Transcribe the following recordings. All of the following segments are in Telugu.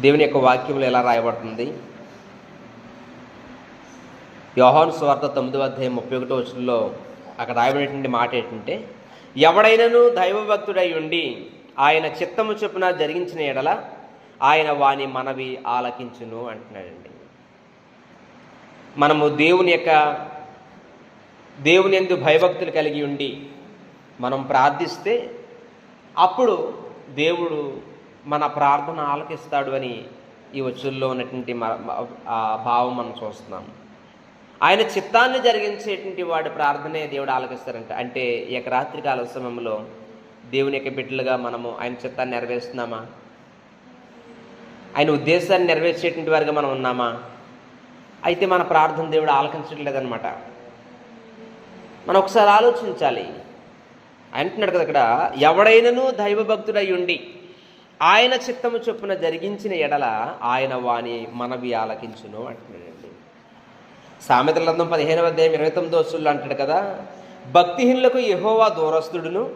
దేవుని యొక్క వాక్యములు ఎలా రాయబడుతుంది? యోహాను స్వార్థ తొమ్మిదో అధ్యాయం ముప్పై ఒకటో వచ్చంలో అక్కడ రాయబడినటువంటి మాట ఏంటంటే ఎవడైనను దైవభక్తుడై ఉండి ఆయన చిత్తము చొప్పున జరిగించిన ఎడల ఆయన వాని మనవి ఆలకించును అంటున్నాడండి. మనము దేవుని యొక్క దేవుని ఎందు భయభక్తులు కలిగి ఉండి మనం ప్రార్థిస్తే అప్పుడు దేవుడు మన ప్రార్థన ఆలకిస్తాడు అని ఈ వచ్చుల్లో ఉన్నటువంటి మ- భావం మనం చూస్తున్నాం. ఆయన చిత్తాన్ని జరిగించేటువంటి వాడి ప్రార్థనే దేవుడు ఆలకిస్తారంట. అంటే ఈ యొక్క రాత్రికాల సమయంలో దేవుని యొక్క బిడ్డలుగా మనము ఆయన చిత్తాన్ని నెరవేరుస్తున్నామా? ఆయన ఉద్దేశాన్ని నెరవేర్చేటువంటి వారిగా మనం ఉన్నామా? అయితే మన ప్రార్థన దేవుడు ఆలకించట్లేదనమాట మనం ఒకసారి ఆలోచించాలి. అంటున్నాడు కదా ఇక్కడ ఎవడైనను దైవభక్తుడై ఉండి ఆయన చిత్తము చొప్పున జరిగించిన ఎడల ఆయన వాణి మనవి ఆలకించును అంటున్నాడండి. సామెతల గ్రంథం పదిహేనవ అధ్యాయం ఇరవై తొమ్మిదో వస్తువులు అంటాడు కదా భక్తిహీనులకు యహోవా దూరస్తుడును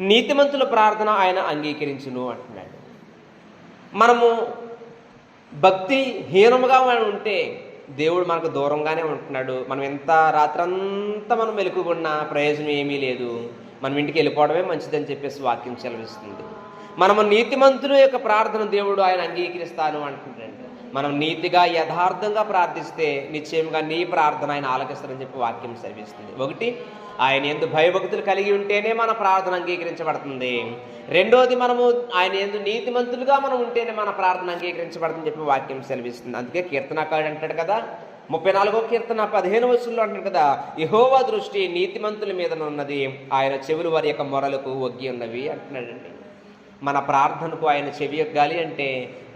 నీతిమంతుల ప్రార్థన ఆయన అంగీకరించును అంటున్నాడు. మనము భక్తి హీనముగా మనం ఉంటే దేవుడు మనకు దూరంగానే ఉంటున్నాడు. మనం ఎంత రాత్రంతా మనం మెలుకుకున్నా ప్రయోజనం ఏమీ లేదు. మనం ఇంటికి వెళ్ళిపోవడమే మంచిదని చెప్పేసి వాక్యం సెలవిస్తుంది. మనము నీతిమంతుల యొక్క ప్రార్థన దేవుడు ఆయన అంగీకరిస్తాను అంటుంటాడు మనం నీతిగా యథార్థంగా ప్రార్థిస్తే నిశ్చయంగా నీ ప్రార్థన ఆయన ఆలకిస్తారని చెప్పి వాక్యం సెలవిస్తుంది. ఒకటి ఆయన ఎందు భయభక్తులు కలిగి ఉంటేనే మన ప్రార్థన అంగీకరించబడుతుంది. రెండోది మనము ఆయన ఎందు నీతిమంతులుగా మనం ఉంటేనే మన ప్రార్థన అంగీకరించబడుతుందని చెప్పి వాక్యం సెలవిస్తుంది. అందుకే కీర్తనకారుడు అంటాడు కదా ముప్పై నాలుగో కీర్తన పదిహేను వస్తువులు అంటాడు కదా యహోవా దృష్టి నీతిమంతుల మీద ఉన్నది ఆయన చెవులు వారి యొక్క మొరలకు ఒగ్గి ఉన్నవి అంటున్నాడండి. మన ప్రార్థనకు ఆయన చెవి ఎగ్గాలి అంటే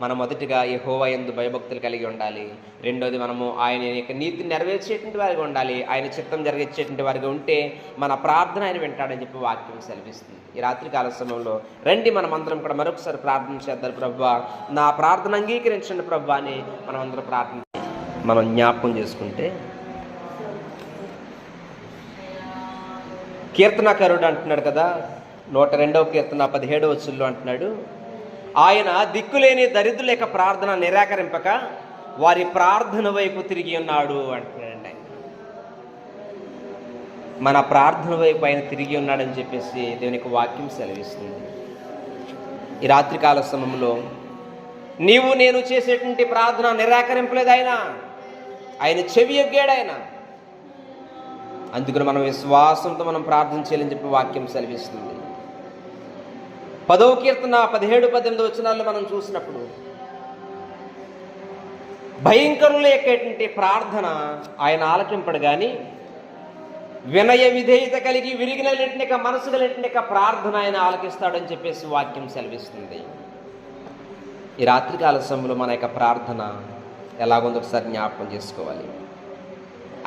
మనం మొదటిగా యహోవా ఎందు భయభక్తులు కలిగి ఉండాలి. రెండోది మనము ఆయన యొక్క నీతిని నెరవేర్చేటువంటి వారిగా ఉండాలి. ఆయన చిత్తం జరిగించేటువంటి వారిగా ఉంటే మన ప్రార్థన ఆయన వింటాడని చెప్పి వాక్యం సెలవిస్తుంది. ఈ రాత్రి కాల సమయంలో రండి మనం అందరం కూడా మరొకసారి ప్రార్థన చేద్దాం ప్రభా. నా ప్రార్థన అంగీకరించండి ప్రభా అని మనం అందరం ప్రార్థన మనం జ్ఞాపకం చేసుకుంటే కీర్తనాకారుడు అంటున్నాడు కదా నూట రెండవ కీర్తన పదిహేడవ వచ్చుల్లో అంటున్నాడు ఆయన దిక్కులేని దరిద్రుల యొక్క ప్రార్థన నిరాకరింపక వారి ప్రార్థన వైపు తిరిగి ఉన్నాడు అంటున్నాడండి ఆయన. మన ప్రార్థన వైపు ఆయన తిరిగి ఉన్నాడని చెప్పేసి దేవునికి వాక్యం సెలవిస్తుంది. ఈ రాత్రికాల సమయంలో నీవు నేను చేసేటువంటి ప్రార్థన నిరాకరింపలేదు ఆయన. ఆయన చెవి ఎగ్గాడు ఆయన. అందుకని మనం విశ్వాసంతో మనం ప్రార్థన చేయాలని చెప్పి వాక్యం సెలవిస్తుంది. పదవ కీర్తన పదిహేడు పద్దెనిమిది వచనాల్లో మనం చూసినప్పుడు భయంకరుల ఎక్కేటువంటి ప్రార్థన ఆయన ఆలకింపడు కానీ వినయ విధేయత కలిగి విరిగిన లెట్నిక మనసు లెట్నిక ప్రార్థన ఆయన ఆలకిస్తాడని చెప్పేసి వాక్యం సెలవిస్తుంది. ఈ రాత్రికాల సమయంలో మన యొక్క ప్రార్థన ఎలాగుందో ఒకసారి జ్ఞాపకం చేసుకోవాలి.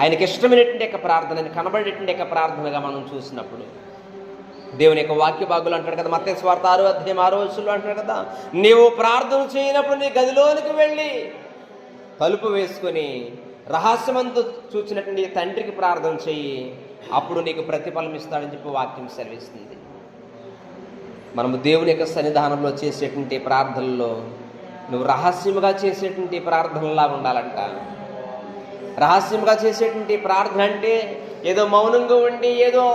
ఆయనకి ఇష్టమైనటువంటి యొక్క ప్రార్థన ఆయన కనబడేటువంటి యొక్క ప్రార్థనగా మనం చూసినప్పుడు దేవుని యొక్క వాక్య భాగులు అంటాడు కదా మత్తే స్వార్థ ఆరో అధ్యాయం ఆరో వచ్చులు అంటాడు కదా నీవు ప్రార్థన చేయనప్పుడు నీ గదిలోనికి వెళ్ళి తలుపు వేసుకొని రహస్యమంతు చూసినటువంటి తండ్రికి ప్రార్థన చెయ్యి అప్పుడు నీకు ప్రతిఫలం ఇస్తాడని చెప్పి వాక్యం సెలవిస్తుంది. మనము దేవుని యొక్క సన్నిధానంలో చేసేటువంటి ప్రార్థనలో నువ్వు రహస్యముగా చేసేటువంటి ప్రార్థనలా ఉండాలంట. రహస్యముగా చేసేటువంటి ప్రార్థన అంటే ఏదో మౌనంగా ఉండి ఏదో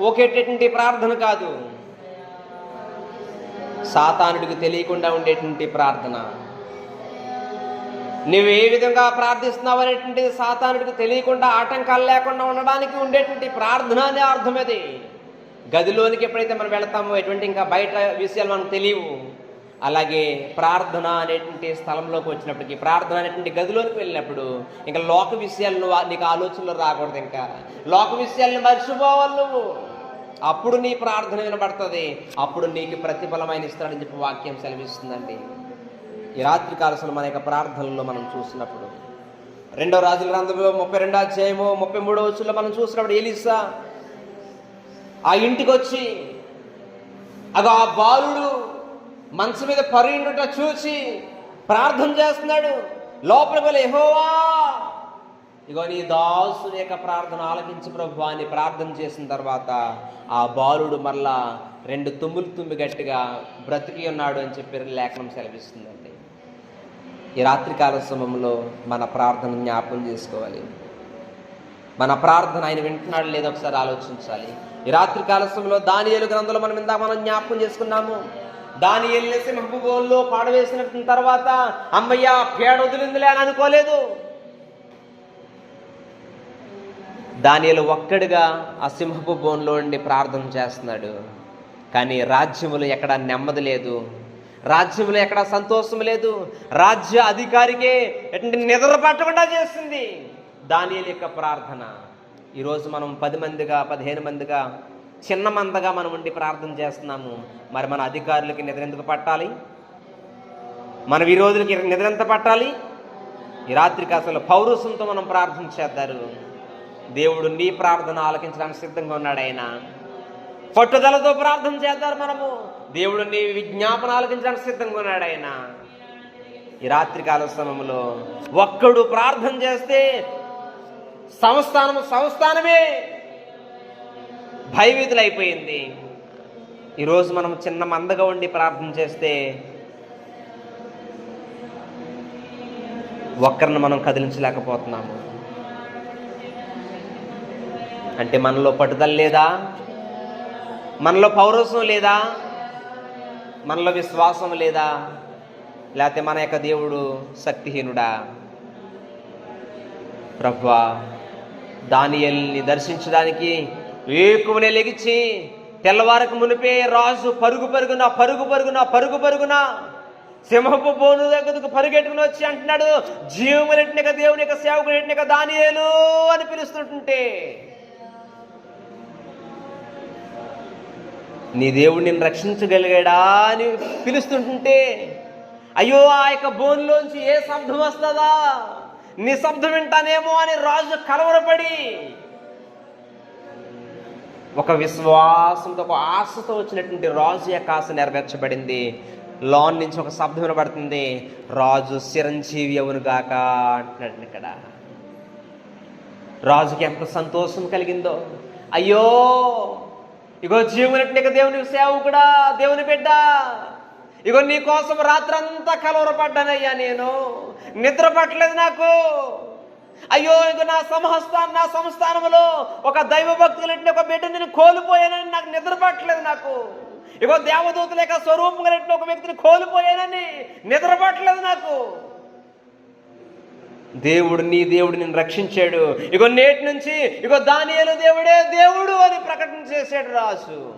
ఓకేటటువంటి ప్రార్థన కాదు. సాతానుడికి తెలియకుండా ఉండేటువంటి ప్రార్థన. నువ్వు ఏ విధంగా ప్రార్థిస్తున్నావు అనేటువంటిది సాతానుడికి తెలియకుండా ఆటంకాలు లేకుండా ఉండడానికి ఉండేటువంటి ప్రార్థన అనే అర్థం అది. గదిలోనికి ఎప్పుడైతే మనం వెళతామో ఎటువంటి ఇంకా బయట విషయాలు మనకు తెలియవు. అలాగే ప్రార్థన అనేటువంటి స్థలంలోకి వచ్చినప్పటికీ ప్రార్థన అనేటువంటి గదిలోకి వెళ్ళినప్పుడు ఇంకా లోక విషయాలను నీకు ఆలోచనలు రాకూడదు ఇంకా. లోక విషయాలను మర్చిపోవాలి నువ్వు. అప్పుడు నీ ప్రార్థన వినబడుతుంది. అప్పుడు నీకు ప్రతిఫలమైన ఇస్తాడని చెప్పి వాక్యం సెలవిస్తుందండి. ఈ రాత్రి కాలసలు మన యొక్క ప్రార్థనలో మనం చూసినప్పుడు రెండో రాజుల గ్రంథంలో ముప్పై రెండో అధ్యాయము ముప్పై మూడో వచ్చుల్లో మనం చూసినప్పుడు ఎలిసా ఆ ఇంటికి వచ్చి అగో ఆ బాలుడు మనసు మీద పరిండుట చూసి ప్రార్థన చేస్తున్నాడు. లోపలికి వెళ్ళి యెహోవా ఇగో నీ దాసుని యొక్క ప్రార్థన ఆలకించు ప్రభు అని ప్రార్థన చేసిన తర్వాత ఆ బాలుడు మరలా రెండు తుమ్ములు తుమ్మి గట్టిగా బ్రతికి ఉన్నాడు అని చెప్పి లేఖనం సెలవిస్తుందండి. ఈ రాత్రికాల సమయంలో మన ప్రార్థన జ్ఞాపం చేసుకోవాలి. మన ప్రార్థన ఆయన వింటున్నాడు లేదో ఒకసారి ఆలోచించాలి. ఈ రాత్రికాల సమయంలో దానియేలు గ్రంథంలో మనం ఇందాక మనం జ్ఞాపకం చేసుకున్నాము. దాని వెళ్ళేసి మహబూబోల్లో పాడవేసిన తర్వాత అమ్మయ్య పేడ వదిలిందిలే అని అనుకోలేదు. దానియలు ఒక్కడిగా ఆ సింహపు బోన్లో ఉండి ప్రార్థన చేస్తున్నాడు. కానీ రాజ్యములు ఎక్కడ నెమ్మది లేదు. రాజ్యములు ఎక్కడ సంతోషం లేదు. రాజ్య అధికారికే ఎటువంటి నిద్ర పట్టకుండా చేస్తుంది. దానియలు యొక్క ప్రార్థన. ఈరోజు మనం పది మందిగా పదిహేను మందిగా చిన్న మందగా మనం ఉండి ప్రార్థన చేస్తున్నాము. మరి మన అధికారులకి నిద్ర ఎందుకు పట్టాలి? మన విరోధులకి నిద్ర ఎంత పట్టాలి? ఈ రాత్రికి అసలు పౌరుషంతో మనం ప్రార్థన చేద్దారు. దేవుడు నీ ప్రార్థన ఆలకించడానికి సిద్ధంగా ఉన్నాడు ఆయన. పట్టుదలతో ప్రార్థన చేద్దారు మనము. దేవుడు నీ విజ్ఞాపన ఆలకించడానికి సిద్ధంగా ఉన్నాడు ఆయన. ఈ రాత్రికాల సమయంలో ఒక్కడు ప్రార్థన చేస్తే సంస్థానము సంస్థానమే. భయభీతులైపోయింది ఈరోజు మనం చిన్న మందగా ఉండి ప్రార్థన చేస్తే ఒక్కరిని మనం కదిలించలేకపోతున్నాము అంటే మనలో పట్టుదల లేదా? మనలో పౌరసం లేదా? మనలో విశ్వాసం లేదా? లేకపోతే మన యొక్క దేవుడు శక్తిహీనుడా? ప్రభా దానియల్ని దర్శించడానికి వేకువనే లెగిచి తెల్లవారకు మునిపే రాజు పరుగు పరుగున పరుగు పరుగున పరుగు పరుగున. సింహపు బోను దగ్గరకు పరుగెట్టుకుని వచ్చి అంటున్నాడు జీవములెట్టినక దేవుని యొక్క సేవకులెట్టినక దానియేలు అని పిలుస్తుంటుంటే. నీ దేవుడు నిన్ను రక్షించగలిగాడా అని పిలుస్తుంటుంటే అయ్యో ఆ యొక్క బోన్లోంచి ఏ శబ్దం వస్తుందా? నీ శబ్దం వింటానేమో అని రాజు కలవరపడి ఒక విశ్వాసంతో ఒక ఆశతో వచ్చినటువంటి రాజు యొక్క ఆశ నెరవేర్చబడింది. లోన్ నుంచి ఒక శబ్దం వినబడుతుంది. రాజు చిరంజీవి అవునుగాక అంటున్నాడు ఇక్కడ. రాజుకి ఎంత సంతోషం కలిగిందో. అయ్యో! ఇగో జీవనట్నిక దేవుని సేవకుడా దేవుని బిడ్డ. ఇగో నీ కోసం రాత్రంతా కలవరపడ్డానయ్యా నేను. నిద్ర పట్టలేదు నాకు. అయ్యో ఇక నా సంస్థానం నా సంస్థానంలో ఒక దైవ భక్తులు ఒక బిడ్డ నేను కోల్పోయానని నాకు నిద్రపట్టలేదు నాకు. ఇగో దేవదూత లేక స్వరూపం కలిగిన ఒక వ్యక్తిని కోల్పోయానని నిద్రపట్టలేదు నాకు. దేవుడు నీ దేవుడు నిన్ను రక్షించాడు. ఇగో నేటి నుంచి ఇగో దానియలు దేవుడే దేవుడు అని ప్రకటన చేశాడు రాజు.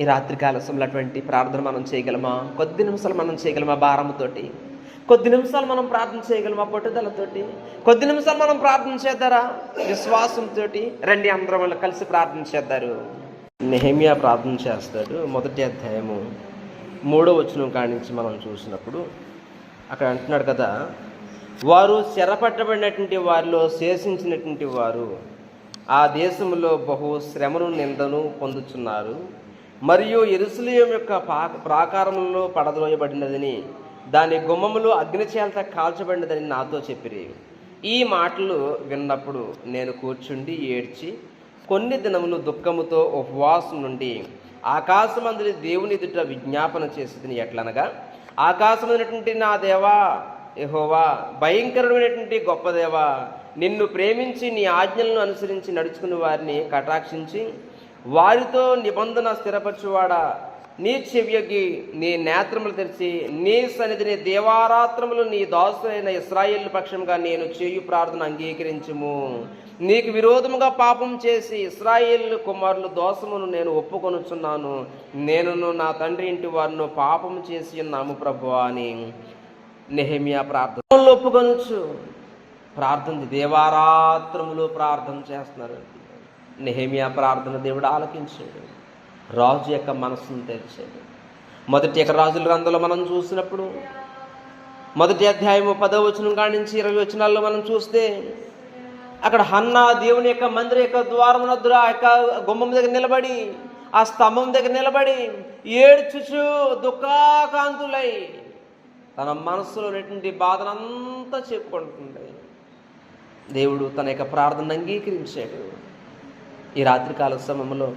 ఈ రాత్రికాల సమయంలో అటువంటి ప్రార్థన మనం చేయగలమా? కొద్ది నిమిషాలు మనం చేయగలమా భారంతోటి కొద్ది నిమిషాలు మనం ప్రార్థన చేయగలం ఆ పట్టుదలతోటి? కొద్ది నిమిషాలు మనం ప్రార్థన చేద్దారా? విశ్వాసంతో రండి అందరం వాళ్ళు కలిసి ప్రార్థన చేద్దారు. నెహమియా ప్రార్థన చేస్తాడు మొదటి అధ్యాయము మూడో వచనం కాడి నుంచి మనం చూసినప్పుడు అక్కడ అంటున్నాడు కదా వారు చెరపట్టబడినటువంటి వారిలో శేషించినటువంటి వారు ఆ దేశంలో బహు శ్రమను నిందను పొందుతున్నారు మరియు ఎరుసలేం యొక్క పా ప్రాకారంలో పడద్రోయబడినదని దాని గుమ్మములు అగ్నిచేత కాల్చబడినదని నాతో చెప్పిరి. ఈ మాటలు విన్నప్పుడు నేను కూర్చుండి ఏడ్చి కొన్ని దినములు దుఃఖముతో ఉపవాసం నుండి ఆకాశమందుని దేవుని ఎదుట విజ్ఞాపన చేసేది ఎట్లనగా ఆకాశమైనటువంటి నా దేవా ఎహోవా భయంకరమైనటువంటి గొప్ప దేవా నిన్ను ప్రేమించి నీ ఆజ్ఞలను అనుసరించి నడుచుకుని వారిని కటాక్షించి వారితో నిబంధన స్థిరపరచువాడా? నీ చెవ్యకి నీ నేత్రములు తెరిచి నీ సన్నిధిని దేవారాత్రములు నీ దాసులైన ఇస్రాయేల్ పక్షంగా నేను చేయు ప్రార్థన అంగీకరించుము. నీకు విరోధముగా పాపం చేసి ఇస్రాయేల్ కుమారులు దోషమును నేను ఒప్పుకొనుచున్నాను. నేనును నా తండ్రి ఇంటి వారిను పాపం చేసి ఉన్నాము ప్రభు అని నెహమియా ప్రార్థన. ఒప్పుకొనొచ్చు ప్రార్థన దేవారాత్రములు ప్రార్థన చేస్తున్నారు. నెహమియా ప్రార్థన దేవుడు ఆలకించాడు. రాజు యొక్క మనస్సును తెరిచాడు మొదటి యొక్క రాజుల గ్రంథంలో మనం చూసినప్పుడు మొదటి అధ్యాయము పదవ వచనం కానించి నుంచి ఇరవై వచనాల్లో మనం చూస్తే అక్కడ హన్నా దేవుని యొక్క మందిర యొక్క ద్వారం వద్ద ఆ యొక్క గుమ్మం దగ్గర నిలబడి ఆ స్తంభం దగ్గర నిలబడి ఏడ్చుచు దుఃఖాకాంతులై తన మనస్సులో ఉన్నటువంటి బాధనంతా చెప్పుకుంటుంది దేవుడు తన యొక్క ప్రార్థన అంగీకరించాడు. ఈ రాత్రికాల సమయంలో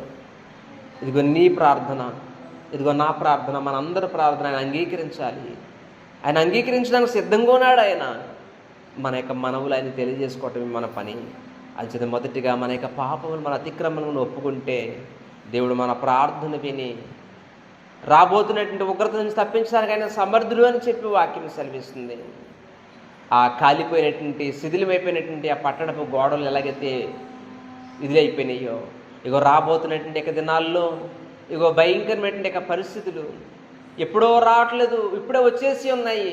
ఇదిగో నీ ప్రార్థన ఇదిగో నా ప్రార్థన మనందరి ప్రార్థన ఆయన అంగీకరించాలి. ఆయన అంగీకరించడానికి సిద్ధంగా ఉన్నాడు ఆయన. మన యొక్క మనవులు ఆయన తెలియజేసుకోవటమే మన పని. అంచేత మొదటిగా మన యొక్క పాపములు మన అతిక్రమణను ఒప్పుకుంటే దేవుడు మన ప్రార్థన విని రాబోతున్నటువంటి ఉగ్రత నుంచి తప్పించడానికి ఆయన సమర్థుడు అని చెప్పి వాక్యం సెలవిస్తుంది. ఆ కాలిపోయినటువంటి శిథిలమైపోయినటువంటి ఆ పట్టణపు గోడలు ఎలాగైతే ఇదిలైపోయినాయో ఇగో రాబోతున్నటువంటి యొక్క దినాల్లో ఇగో భయంకరమైనటువంటి యొక్క పరిస్థితులు ఎప్పుడో రావట్లేదు ఇప్పుడే వచ్చేసి ఉన్నాయి.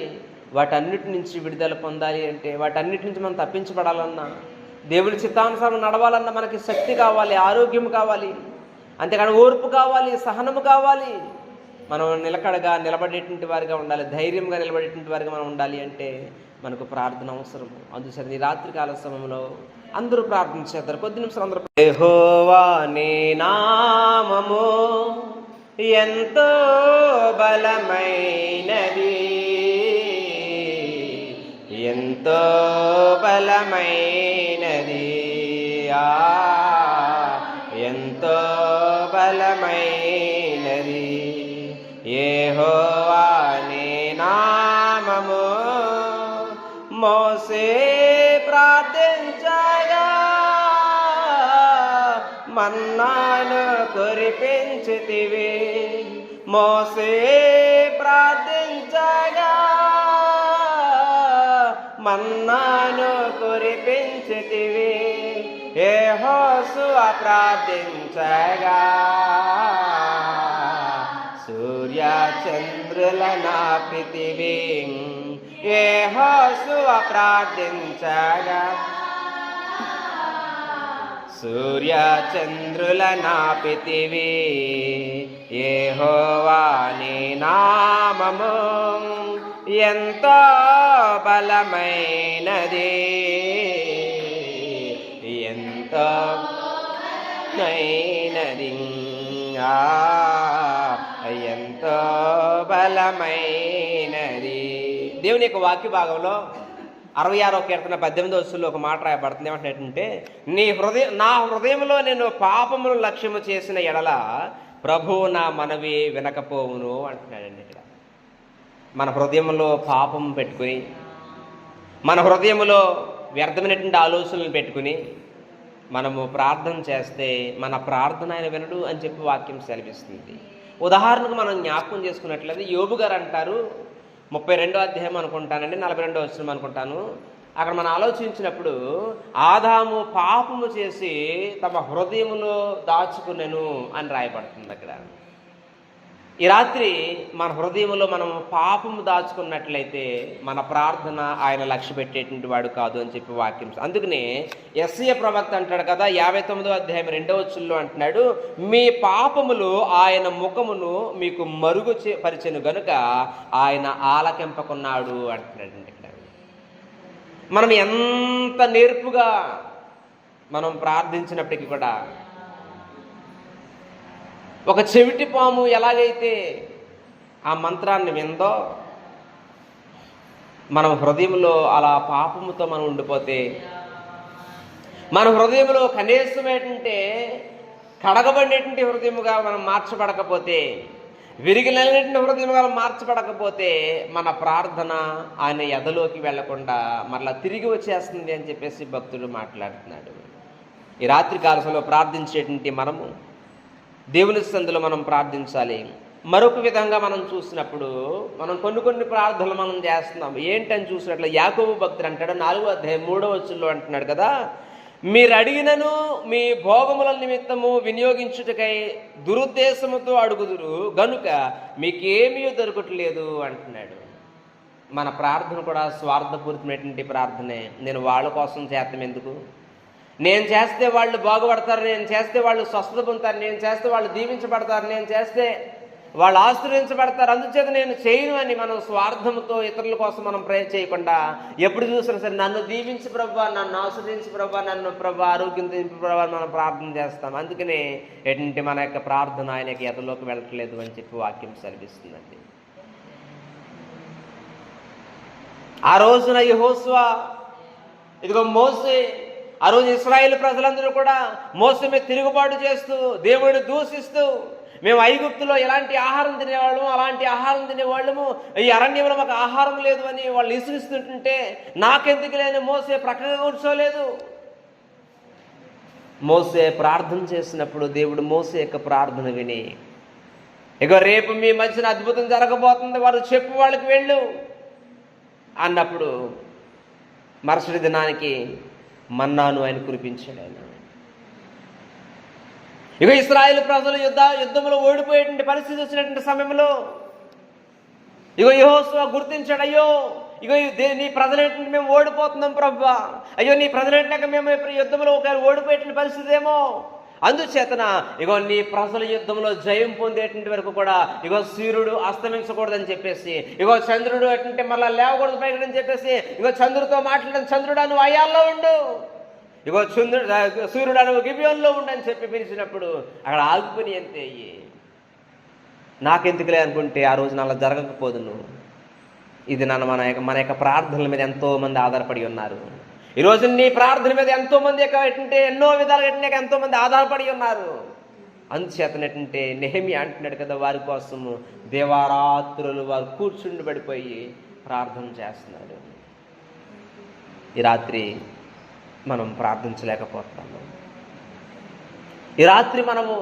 వాటన్నిటి నుంచి విడుదల పొందాలి అంటే వాటన్నిటి నుంచి మనం తప్పించబడాలన్నా దేవుని చిత్తానుసారం నడవాలన్నా మనకి శక్తి కావాలి ఆరోగ్యం కావాలి అంతేకాని ఓర్పు కావాలి సహనము కావాలి. మనం నిలకడగా నిలబడేటువంటి వారిగా ఉండాలి ధైర్యంగా నిలబడేటువంటి వారిగా మనం ఉండాలి అంటే మనకు ప్రార్థన అవసరం అందుసరి రాత్రికాల సమయంలో అందరూ ప్రార్థన కొద్ది నిమిషాలు అందరూ యెహోవా నీ నామము ఎంతో బలమైనది. ఎంతో బలమైనది. ఆ ఎంతో బలమైనది. ఏహోవా మన్నాను కురిపించితివి మోసే ప్రార్థించగా మన్నాను కురిపించితివి. ఏ హోసు ప్రార్థించగా సూర్య చంద్రుల నాపితివి ఏ హోసు ప్రార్థించగా సూర్య చంద్రుల నాపితివి ఏ హోవాని నామము ఎంతో బలమైనది. ఎంతో నైనది ఆ, ఎంతో బలమైనది. దేవుని యొక్క వాక్య భాగంలో అరవై ఆరో కీర్తన పద్దెనిమిదో వస్తువులో ఒక మాట రాయబడుతుంది. ఏమంటే నీ హృదయం నా హృదయంలో నేను పాపమును లక్ష్యము చేసిన ఎడల ప్రభువు నా మనవి వినకపోవును అంటున్నాడండి ఇక్కడ. మన హృదయంలో పాపం పెట్టుకుని మన హృదయంలో వ్యర్థమైనటువంటి ఆలోచనలు పెట్టుకుని మనము ప్రార్థన చేస్తే మన ప్రార్థన ఆయన వినడు అని చెప్పి వాక్యం సెలవిస్తుంది. ఉదాహరణకు మనం జ్ఞాపకం చేసుకున్నట్లయితే యోబు గారు అంటారు ముప్పై రెండో అధ్యాయం అనుకుంటానండి నలభై రెండో వచ్చిన అనుకుంటాను. అక్కడ మనం ఆలోచించినప్పుడు ఆదాము పాపము చేసి తమ హృదయంలో దాచుకునేను అని రాయబడుతుంది అక్కడ. ఈ రాత్రి మన హృదయంలో మనం పాపము దాచుకున్నట్లయితే మన ప్రార్థన ఆయన లక్ష్య పెట్టేటువంటి వాడు కాదు అని చెప్పి వాక్యం. అందుకనే ఎస్ఏ ప్రవక్త అంటాడు కదా యాభై తొమ్మిదో అధ్యాయం రెండవ చుల్లో అంటున్నాడు మీ పాపములు ఆయన ముఖమును మీకు మరుగు పరిచెను గనుక ఆయన ఆలకింపకున్నాడు అంటున్నాడు ఇక్కడ. మనం ఎంత నేర్పుగా మనం ప్రార్థించినప్పటికీ కూడా ఒక చెవిటి పాము ఎలాగైతే ఆ మంత్రాన్ని విందో మనం హృదయంలో అలా పాపముతో మనం ఉండిపోతే మన హృదయంలో కనీసం ఏంటంటే కడగబడినటువంటి హృదయముగా మనం మార్చబడకపోతే విరిగి హృదయముగా మార్చబడకపోతే మన ప్రార్థన ఆయన ఎదలోకి వెళ్ళకుండా మరలా తిరిగి వచ్చేస్తుంది అని చెప్పేసి భక్తుడు మాట్లాడుతున్నాడు. ఈ రాత్రి కాలశంలో ప్రార్థించేటువంటి మనము దేవుని సందులో మనం ప్రార్థించాలి. మరొక విధంగా మనం చూసినప్పుడు మనం కొన్ని కొన్ని ప్రార్థనలు మనం చేస్తున్నాం. ఏంటని చూసినట్లు యాకోబు భక్తుడు అంటాడు నాలుగో అధ్యాయం మూడో వచ్చుల్లో అంటున్నాడు కదా మీరు అడిగినను మీ భోగముల నిమిత్తము వినియోగించుటకై దురుద్దేశముతో అడుగుదురు గనుక మీకేమీ దొరకట్లేదు అంటున్నాడు. మన ప్రార్థన కూడా స్వార్థపూరితమైనటువంటి ప్రార్థనే. నేను వాళ్ళ కోసం చేస్తాం ఎందుకు? నేను చేస్తే వాళ్ళు బాగుపడతారు నేను చేస్తే వాళ్ళు స్వస్థత పొందుతారు నేను చేస్తే వాళ్ళు దీవించబడతారు నేను చేస్తే వాళ్ళు ఆశ్రయించబడతారు. అందుచేత నేను చేయను అని మనం స్వార్థంతో ఇతరుల కోసం మనం ప్రే చేయకుండా ఎప్పుడు చూసినా సరే నన్ను దీవించి ప్రభా నన్ను ఆశ్రయించి ప్రభా నన్ను ప్రభా ఆరోగ్యం దింపి ప్రభా మనం ప్రార్థన చేస్తాం. అందుకనే ఎటువంటి మన యొక్క ప్రార్థన ఆయనకి ఎదలోకి వెళ్ళట్లేదు అని చెప్పి వాక్యం సరిపిస్తుందండి ఆ రోజున యహోస్వా ఇదిగో మోసే ఆ రోజు ఇస్రాయేల్ ప్రజలందరూ కూడా మోసమే తిరుగుబాటు చేస్తూ దేవుడిని దూషిస్తూ మేము ఐగుప్తులో ఎలాంటి ఆహారం తినేవాళ్ళము అలాంటి ఆహారం తినేవాళ్ళము ఈ అరణ్యంలో మాకు ఆహారం లేదు అని వాళ్ళు ఇసురిస్తుంటుంటే నాకెందుకు లేని మోసే ప్రక్కగా కూర్చోలేదు. మోసే ప్రార్థన చేసినప్పుడు దేవుడు మోసే యొక్క ప్రార్థన విని ఇక రేపు మీ మధ్యన అద్భుతం జరగబోతుంది వారు చెప్పు వాళ్ళకి వెళ్ళు. అన్నప్పుడు మరుసటి దినానికి మన్నాను ఆయన కురిపించాడు ఆయన ఇక ఇస్రాయేల్ ప్రజలు యుద్ధ యుద్ధంలో ఓడిపోయేటువంటి పరిస్థితి వచ్చినటువంటి సమయంలో ఇగో యహోస్వ గుర్తించాడు అయ్యో ఇగో దే- నీ ప్రజలేంటి మేము ఓడిపోతున్నాం ప్రభా. అయ్యో నీ ప్రజలేంటాక మేము యుద్ధంలో ఒకవేళ ఓడిపోయేటువంటి పరిస్థితి ఏమో అందుచేతన ఇగో నీ ప్రజల యుద్ధంలో జయం పొందేటువంటి వరకు కూడా ఇగో సూర్యుడు అస్తమించకూడదని చెప్పేసి ఇగో చంద్రుడు ఎటుంటే మళ్ళీ లేవకూడదు పైకడని అని చెప్పేసి ఇగో చంద్రుడితో మాట్లాడడం చంద్రుడు నువ్వు అయాల్లో ఉండు. ఇగో చంద్రుడు సూర్యుడు నువ్వు గిబియోన్లో ఉండని చెప్పి పిలిచినప్పుడు అక్కడ ఆగిపోయి అంతే అయ్యి నాకెందుకులే అనుకుంటే ఆ రోజున అలా జరగకపోదును. ఇది నన్ను మన యొక్క మన యొక్క ప్రార్థనల మీద ఎంతోమంది ఆధారపడి ఉన్నారు. ఈరోజు నీ ప్రార్థన మీద ఎంతో మంది ఏంటంటే ఎన్నో విధాలుగా ఎంతో మంది ఆధారపడి ఉన్నారు. అందుచేతనటంటే నెహమి అంటున్నాడు కదా వారి కోసము దేవారాత్రులు వారు కూర్చుండి పడిపోయి ప్రార్థన చేస్తున్నాడు. ఈ రాత్రి మనం ప్రార్థించలేకపోతున్నాము ఈ రాత్రి మనము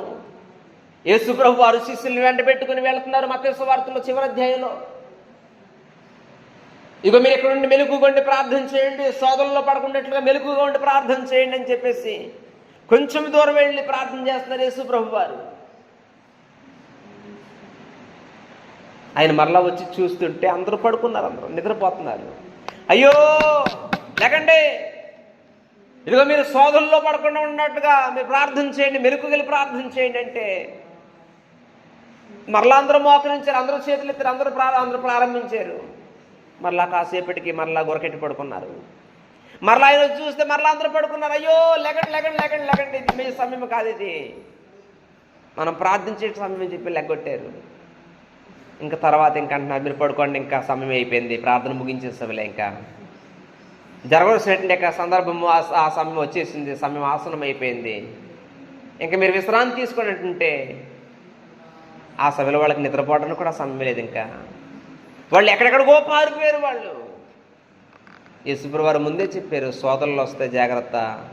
యేసుప్రభు వారు శిష్యులు వెంట పెట్టుకుని వెళ్తున్నారు మత్స్య వార్తలో చివరి అధ్యాయంలో. ఇక మీరు ఇక్కడ నుండి మెలుగుగొండి ప్రార్థన చేయండి సోదరుల్లో పడుకున్నట్లుగా మెలుగుగా ఉండి ప్రార్థన చేయండి అని చెప్పేసి కొంచెం దూరం వెళ్ళి ప్రార్థన చేస్తున్నారు యేసుప్రభు వారు. ఆయన మరలా వచ్చి చూస్తుంటే అందరూ పడుకున్నారు అందరూ నిద్రపోతున్నారు. అయ్యో లేకండి. ఇదిగో మీరు సోదరుల్లో పడకుండా ఉన్నట్టుగా మీరు ప్రార్థన చేయండి మెలుకుగలి ప్రార్థన చేయండి అంటే మరలా అందరూ మోకరించారు అందరూ చేతులు ఎత్తారు అందరూ అందరూ ప్రారంభించారు. మరలా కాసేపటికి మరలా గొరకెట్టి పడుకున్నారు. మరలా ఆయన చూస్తే మరలా అందరూ పడుకున్నారు. అయ్యో లెగండి లెగండి లెగండి లెగండి. ఇది మీ సమయం కాదు ఇది. మనం ప్రార్థించే సమయం చెప్పి లెగ్గొట్టారు. ఇంకా తర్వాత ఇంకా అంటున్నారు మీరు పడుకోండి ఇంకా సమయం అయిపోయింది. ప్రార్థన ముగించేసావులే ఇంకా. జరగవలసినటువంటి యొక్క సందర్భము ఆ ఆ సమయం వచ్చేసింది. సమయం ఆసనం అయిపోయింది. ఇంకా మీరు విశ్రాంతి తీసుకున్నట్టుంటే ఆ సభలో వాళ్ళకి నిద్రపోవడానికి కూడా సమయం లేదు ఇంకా. వాళ్ళు ఎక్కడెక్కడికో పారిపోయారు వాళ్ళు. యేసుప్రభు వారు ముందే చెప్పారు సోదరులు వస్తే జాగ్రత్త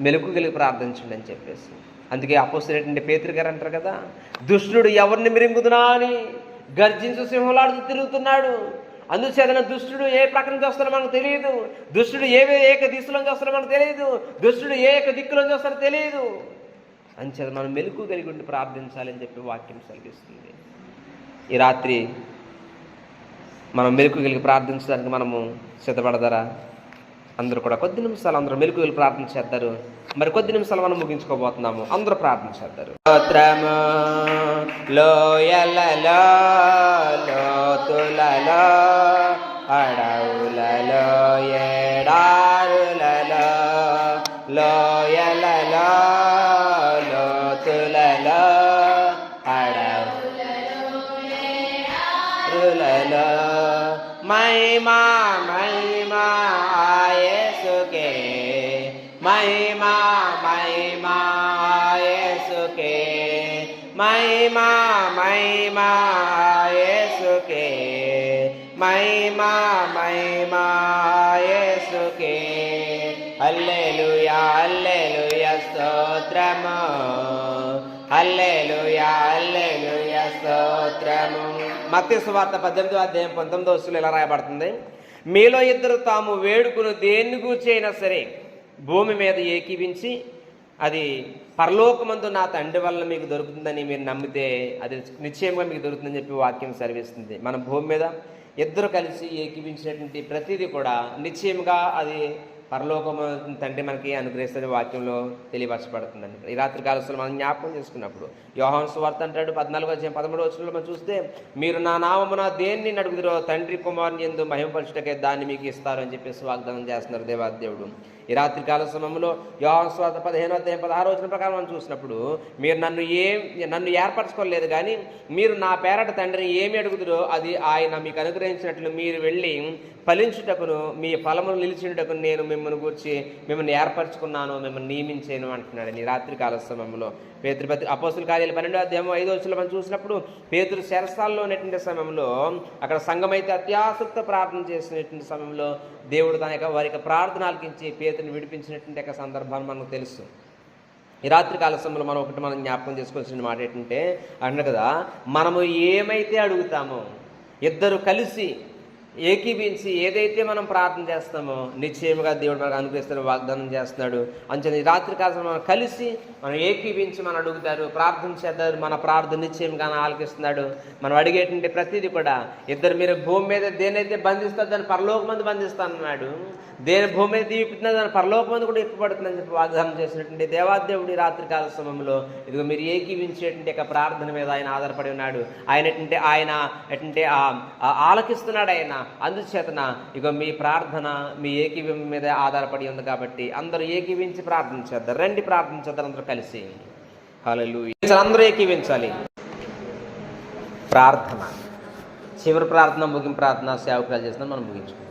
మెలకు కలిగి ప్రార్థించండి అని చెప్పేసి. అందుకే అపోసినటువంటి పేతురు గారు అంటారు కదా దుష్టుడు ఎవరిని మిరింగుదునా అని గర్జించు సింహలాడుతూ తిరుగుతున్నాడు. అందుచేతన దుష్టుడు ఏ ప్రకటన నుంచి మనకు తెలియదు. దుష్టుడు ఏ ఏక దిశలో వస్తాడో మనకు తెలియదు. దుష్టుడు ఏ ఏక దిక్కులో వస్తాడో తెలియదు. అంచేత మనం మెలకు కలిగి ఉండి ప్రార్థించాలని చెప్పి వాక్యం సెలవిస్తుంది. ఈ రాత్రి మనం మెలకు కలిగి ప్రార్థించడానికి మనము సిద్ధపడతారా? అందరూ కూడా కొద్ది నిమిషాలు అందరూ మెలకు వెళ్ళి ప్రార్థన చేస్తారు మరి కొద్ది నిమిషాలు మనం ముగించుకోబోతున్నాము. అందరూ ప్రార్థన చేస్తారు స్తోత్రము లోయలలో లోతులలో అడవులలో ఎడారులలో లోయలలో లోతులలో అడవులలో మహిమా మహిమా ఆయసుకే మహిమా మహిమా ఆయసుకే మహిమా మహిమా ఆయసుకే మహిమా మహిమా ఆయసుకే హల్లెలూయా హల్లెలూయా స్తోత్రము. హల్లెలూయా హల్లెలూయా స్తోత్రము. మత్తయి సువార్త పద్దెనిమిదో అధ్యాయం పంతొమ్మిదో వస్తువులు ఎలా రాయబడుతుంది. మీలో ఇద్దరు తాము వేడుకును దేన్ని గూర్చైనా సరే భూమి మీద ఏకీవించి అది పరలోకమందు నా తండ్రి వల్ల మీకు దొరుకుతుందని మీరు నమ్మితే అది నిశ్చయంగా మీకు దొరుకుతుందని చెప్పి వాక్యం సెలవిస్తుంది. మన భూమి మీద ఇద్దరు కలిసి ఏకీవించినటువంటి ప్రతిదీ కూడా నిశ్చయంగా అది పరలోకము తండ్రి మనకి అనుగ్రహిస్తుంది వాక్యంలో తెలియపరచబడుతుందండి ఈ రాత్రి కాలస్తులు మనం జ్ఞాపకం చేసుకున్నప్పుడు యోహాన్ సువార్త అంటాడు పద్నాలుగు వచ్చిన పదమూడు వచ్చిన మనం చూస్తే మీరు నా నామమున దేన్ని అడుగుదరో తండ్రి కుమారుని ఎందు మహిమపరచుటకే దాన్ని మీకు ఇస్తారు అని చెప్పేసి వాగ్దానం చేస్తున్నారు దేవాదేవుడు. ఈ రాత్రికాల సమయంలో యోగస్వాత పదిహేనో అధ్యాయం పదహారు వచ్చిన ప్రకారం మనం చూసినప్పుడు మీరు నన్ను ఏం నన్ను ఏర్పరచుకోలేదు కానీ మీరు నా పేరట తండ్రిని ఏమి అడుగుతురో అది ఆయన మీకు అనుగ్రహించినట్లు మీరు వెళ్ళి ఫలించుటకును మీ ఫలమును నిలిచినటకును నేను మిమ్మల్ని గురించి మిమ్మల్ని ఏర్పరచుకున్నాను మిమ్మల్ని నియమించాను అంటున్నాడు. ఈ రాత్రి కాల సమయంలో పేతృపతి అపోసుల కార్యాలు పన్నెండో అధ్యాయం ఐదో వచ్చిన మనం చూసినప్పుడు పేతురు శరసాల్లో ఉన్నటువంటి సమయంలో అక్కడ సంఘమైతే అత్యాసక్త ప్రార్థన చేసినటువంటి సమయంలో దేవుడు తన యొక్క వారి యొక్క ప్రార్థన ఆలకించి పేతుని విడిపించినటువంటి యొక్క సందర్భాన్ని మనకు తెలుసు. ఈ రాత్రి కాల సమయంలో మనం ఒకటి మనం జ్ఞాపకం చేసుకోవాల్సిన మాట ఏంటంటే అంటున్నా కదా మనము ఏమైతే అడుగుతామో ఇద్దరు కలిసి ఏకీభించి ఏదైతే మనం ప్రార్థన చేస్తామో నిశ్చయముగా దేవుడు మనకు అనుగ్రహిస్తాడు వాగ్దానం చేస్తున్నాడు. అంచని ఈ రాత్రి కాలం మనం కలిసి మనం ఏకీభించి మనం అడుగుతారు ప్రార్థన చేద్దారు మన ప్రార్థన నిశ్చయంగా ఆలకిస్తున్నాడు. మనం అడిగేటువంటి ప్రతిదీ కూడా ఇద్దరు మీరు భూమి మీద దేనైతే బంధిస్తారు దాన్ని పరలోక మంది బంధిస్తానన్నాడు. దేని భూమి మీద తీపిస్తున్నా దాని పరలోక మంది కూడా ఎక్కుపడుతుందని చెప్పి వాగ్దానం చేసినటువంటి దేవాదేవుడి రాత్రి కాల సమయంలో ఇదిగో మీరు ఏకీవించేటువంటి యొక్క ప్రార్థన మీద ఆయన ఆధారపడి ఉన్నాడు. ఆయన ఆయన ఏంటంటే ఆ ఆలకిస్తున్నాడు ఆయన. అందుచేతన ఇక మీ ప్రార్థన మీ ఏకీవం మీద ఆధారపడి ఉంది కాబట్టి అందరూ ఏకీవించి ప్రార్థన చేద్దాం. రండి ప్రార్థన చేద్దాం అందరూ కలిసి. హల్లెలూయా. అందరూ ఏకీవించాలి ప్రార్థన. చివరి ప్రార్థన ముగింపు ప్రార్థన సేవకులు చేస్తున్నాం మనం ముగించుకుంటాం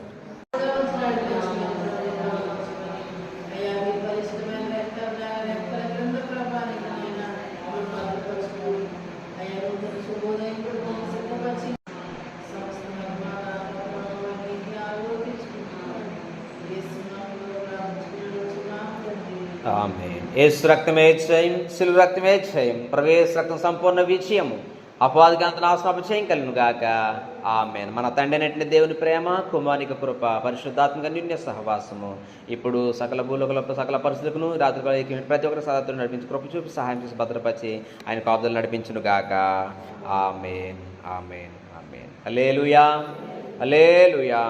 ఆమెన్ ఏసు రక్తమే జయం శిలు రక్తమే జయం ప్రవేశ రక్తం సంపూర్ణ విజయము అపవాదికి అంత నాశనం చేయం కలిగిన గాక ఆమెన్ మన తండ్రి దేవుని ప్రేమ కుమారిక కృప పరిశుద్ధాత్మక నిన్య సహవాసము ఇప్పుడు సకల భూలోకల సకల పరిస్థితులను రాత్రి ప్రతి ఒక్కరి సదాత్తులు నడిపించి కృప చూపి సహాయం చేసి భద్రపరిచి ఆయన కాపుదలు నడిపించును గాక amen amen amen hallelujah hallelujah